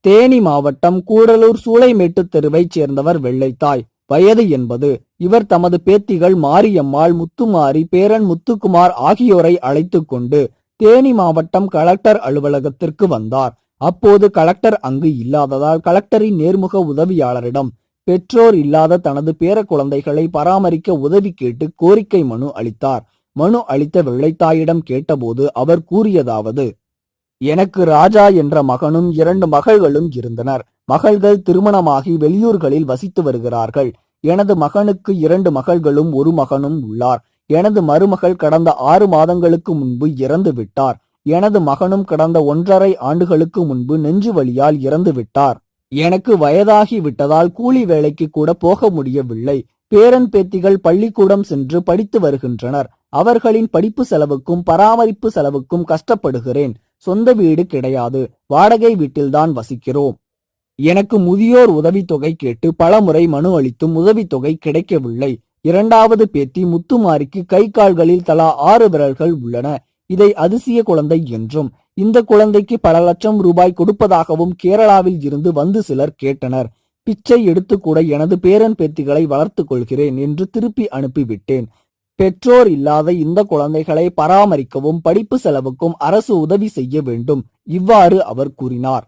தேனி மாவட்டம் கூடலூர் சூளைமேட்டு தெருவைச் சேர்ந்தவர் வெள்ளைத்தாய். வயது என்பது இவர் தமது பேத்திகள் மாரியம்மாள் முத்துமாரி பேரன் முத்துக்குமார் ஆகியோரை அழைத்துக் கொண்டு தேனி மாவட்டம் கலெக்டர் அலுவலகத்திற்கு வந்தார். அப்போது கலெக்டர் அங்கு இல்லாததால் கலெக்டரின் நேர்முக உதவியாளரிடம் பெற்றோர் இல்லாத தனது பேர குழந்தைகளை பராமரிக்க உதவி கேட்டு கோரிக்கை மனு அளித்தார். மனு அளித்த வெள்ளைத்தாயிடம் கேட்டபோது அவர் கூறியதாவது எனக்கு ராஜா என்ற மகனும் இரண்டு மகள்களும் இருந்தனர். மகள்கள் திருமணமாகி வெளியூர்களில் வசித்து வருகிறார்கள். எனது மகனுக்கு இரண்டு மகள்களும் ஒரு மகனும் உள்ளார். எனது மருமகள் கடந்த ஆறு மாதங்களுக்கு முன்பு இறந்து விட்டார். எனது மகனும் கடந்த ஒன்றரை ஆண்டுகளுக்கு முன்பு நெஞ்சு வழியால் இறந்து விட்டார். எனக்கு வயதாகி விட்டதால் கூலி வேலைக்கு கூட போக முடியவில்லை. பேரன் பேத்திகள் பள்ளிக்கூடம் சென்று படித்து வருகின்றனர். அவர்களின் படிப்பு செலவுக்கும் பராமரிப்பு செலவுக்கும் கஷ்டப்படுகிறேன். சொந்த வீடு கிடையாது. வாடகை வீட்டில்தான் வசிக்கிறோம். எனக்கு முதியோர் உதவித்தொகை கேட்டு பலமுறை மனு அளித்தும் உதவித்தொகை கிடைக்கவில்லை. இரண்டாவது பேத்தி முத்துமாரிக்கு கை கால்களில் தலா ஆறு விரல்கள் உள்ளன. இதை அதிசய குழந்தை என்றும் இந்த குழந்தைக்கு பல லட்சம் ரூபாய் கொடுப்பதாகவும் கேரளாவில் இருந்து வந்து சிலர் கேட்டனர். பிச்சை எடுத்து கூட எனது பேரன் பேத்திகளை வளர்த்துக் கொள்கிறேன் என்று திருப்பி அனுப்பிவிட்டேன். பெற்றோர் இல்லாத இந்த குழந்தைகளை பராமரிக்கவும் படிப்பு செலவுக்கும் அரசு உதவி செய்ய வேண்டும். இவ்வாறு அவர் கூறினார்.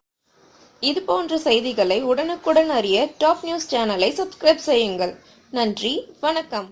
இது போன்ற செய்திகளை உடனுக்குடன் அறிய டாப் நியூஸ் சேனலை சப்ஸ்கிரைப் செய்யுங்கள். நன்றி வணக்கம்.